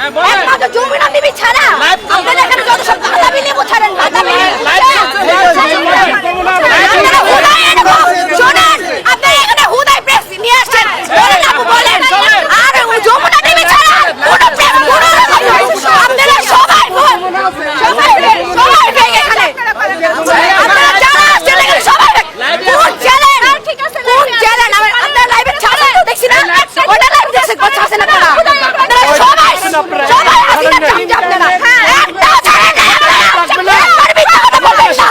হ্যাঁ, একমাত্র যমুনা টিভি ছাড়া। Live এখানে যত সব বাতাবি লেবু ছাড়েন বাতাবি লেবু Live তো- আপনারা হুদাই এরকম শোনেন আপনি এখানে হুদাই প্রেস নিয়ে আসছেন বলেন আপু বলেন আর যমুনা টিভি ছাড়া কোনো প্রেস কোনো রকম আপনারা সবাই ভুল। সবাই fake, সবাই fake এখানে আপনারা যারা আসছেন এখানে সবাই fake। কোন চ্যানেল কোন চ্যানেল আমার আপনারা লাইভে ছাড়ছেন তো দেখছি না ওটা লাইভ দেখছেন কোন ছাড়ছেন আপনারা আপনারা সবাই সবাই হাসিনা চামচা আপনারা একটা চ্যানেল পারবি না কথা বলবেন না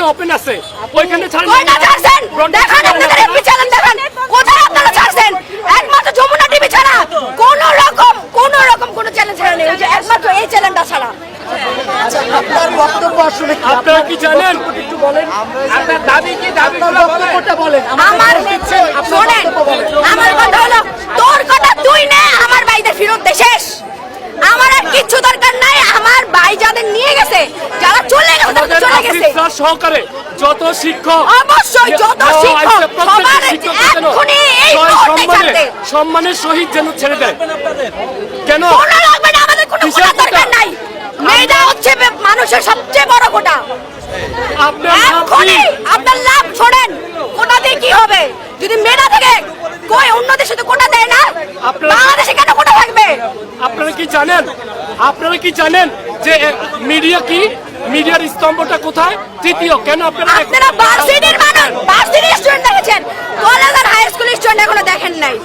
এখনও ওপেন আছে। ওইখানে ছাড়ছেন? দেখান আপনাদের এমপি চ্যানেল দেখান। কোথায় আপনারা ছাড়ছেন? একমাত্র যমুনা টিভি ছাড়া। কোন রকম কোন রকম কোন চ্যানেল ছাড়া নেই। যে একমাত্র এই চ্যানেলটা ছাড়া। আপনার বক্তব্য আসলে আপনারা কি জানেন? একটু বলেন। আপনার দাবি কি? দাবি বলেন। আমার শোনেন আমার কথা হলো তোর কথা তুই নে আমার ভাইদের ফেরত দে শেষ আমার আর কিচ্ছু দরকার নাই আমার ভাই যাদের নিয়ে গেছে যারা চলে গেছে তারা তো স্যার সহকারে যত শিক্ষক অবশ্যই যত সম্মানে সম্মানের সহিত যেন ছেড়ে দেয়। কেন? লাগবে না আমাদের কোনো কোটা? দরকার নাই। মেয়েটা হচ্ছে মানুষের সবচেয়ে বড় কোটা আপনার লাভ শোনেন কোটা দিয়ে কি হবে? যদি মেয়েরা থেকে কই অন্য দেশে তো কোটা দেয় না আপনারা- বাংলাদেশে কেন কোটা থাকবে? আপনারা কি জানেন? আপনারা কি জানেন যে মিডিয়া কি? মিডিয়ার স্তম্ভটা কোথায়? তৃতীয় কেন আপনারা আপনারা ভার্সিটির মানুষ ভার্সিটির স্টুডেন্ট দেখেছেন? কলেজ আর হাই স্কুলের স্টুডেন্ট এখনও দেখেন নাই।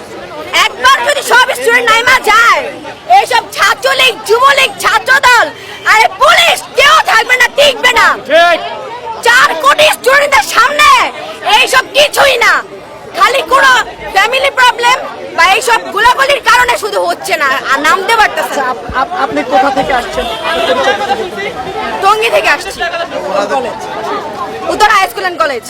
একবার যদি সব স্টুডেন্ট নাইমা যায়। এইসব ছাত্রলীগ যুবলীগ ছাত্র দল আরে পুলিশ কেউ থাকবে না টিকবে না। ঠিক। চার কোটি স্টুডেন্টের সামনে এইসব কিছুই না। খালি কোনো ফ্যামিলি প্রবলেম বা এইসব গুলাগুলির কারণে শুধু হচ্ছে না আর নামতে পারতেছে আপ- আপনি কোথা থেকে আসছেন? টঙ্গী থেকে আসছি। উত্তর হাই স্কুল অ্যান্ড কলেজ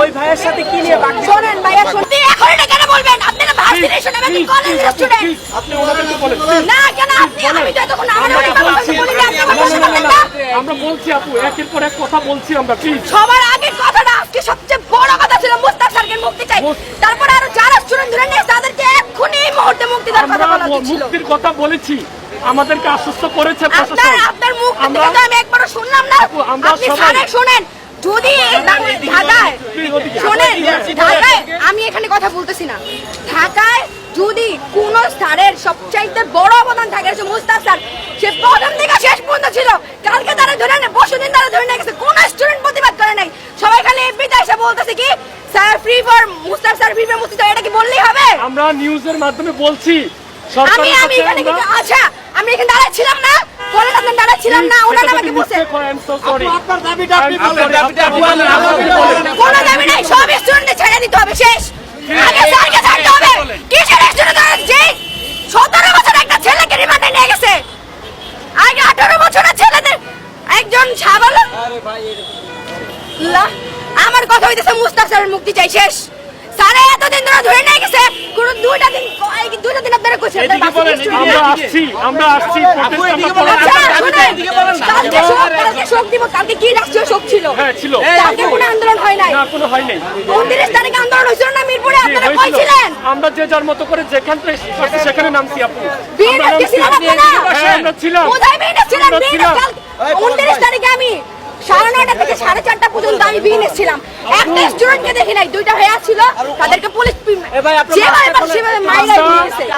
ওই ভাইয়ের সাথে কি নিয়ে শোনেন ভাইয়া শুনতে এখন এটা কেন বলবেন? আপনি না ভার্সিটি শুনে আমি কলেজ স্টুডেন্ট আপনি ওনাদেরকে বলেন না কেন আপনি? আমি তো এতক্ষণ আমার অনেক কথা বলছি। বলি না, আপনি কথা। আমরা বলছি আপু একের পর এক কথা বলছি আমরা প্লিজ। সবার আগে কথাটা আজকে সবচেয়ে বড় কথা ছিল মুস্তাক স্যারকে মুক্তি চাই। তারপরে আরও যারা স্টুডেন্ট ধরে নিয়ে তাদেরকে এক্ষুনি এই মুহূর্তে মুক্তি দেওয়ার কথা বলা ছিল। মুক্তির কথা বলেছি। আমাদেরকে আশ্বস্ত করেছে প্রশাসন। আপনার মুখ থেকে তো আমি একবারও শুনলাম না। আপনি সবাই- স্যারের যদি ঢাকায় শোনেন ঢাকায় আমি এখানে কথা বলতেছি না। ঢাকায় যদি কোন স্যারের সবচাইতে বড় অবদান থাকে সে মুস্তাক স্যার সে প্রথম থেকে শেষ পর্যন্ত ছিল। কালকে তারা ধরে নেয় পরশু দিন তারা ধরে নিয়ে গেছে কোন স্টুডেন্ট প্রতিবাদ করে নাই। সবাই খালি এফবিতে এসে বলতেছে কি sir free for Mushtaq sir free for মুক্তি তো এটা কি বললেই হবে? আমরা নিউজের মাধ্যমে বলছি সরকারের কাছে এখানে আচ্ছা আমি এখানে দাঁড়ায় ছিলাম না। বলেন আপনার দাঁড়ায় ছিলাম না। ওনারা আমাকে বলছে আপনার দাবিটা আপনি আপনার দাবিটা আপনি বলেন। কোন দাবি নাই সব স্টুডেন্টে ছেড়ে দিতে হবে শেষ। আগে স্যারকে ছাড়তে হবে। কিসের স্টুডেন্ট যে সতেরো বছর একটা ছেলেকে রিমান্ডে নিয়ে গেছে? আগে আঠারো বছরের ছেলেদের একজন সাবালক আমার কথা হইতেছে মুস্তাক স্যারের মুক্তি চাই শেষ। স্যারে এতদিন ধরে ধরে নিয়ে গেছে কোন দুইটা দিন দুইটা দিন আপনারা কইছেন এদিকে বলেন, আমরা আসছি আমরা আসছি। কালকে শোক, কালকে শোক দিব, কালকে কি রাষ্ট্রীয় শোক ছিল? হ্যাঁ ছিল কালকে কোনো আন্দোলন হয় নাই। না কোনো হয় নাই 29 তারিখে আন্দোলন হয়েছিল না মিরপুরে? আপনারা কই আমরা যে যার মতো করে যেখান থেকে সেখানে নামছি আপু আমরা? হ্যাঁ, আমরা ছিলাম কোথায়? আমরা বিএনএফ ছিলাম। 29 তারিখে আমি সাড়ে নয়টা থেকে সাড়ে চারটা পর্যন্ত আমি বিএনএফ ছিলাম একটা স্টুডেন্টকে দেখি নাই দুইটা হয়ে ছিল তাদেরকে পুলিশ যেভাবে মাস্টার সেভাবে মাইরা দিয়েছে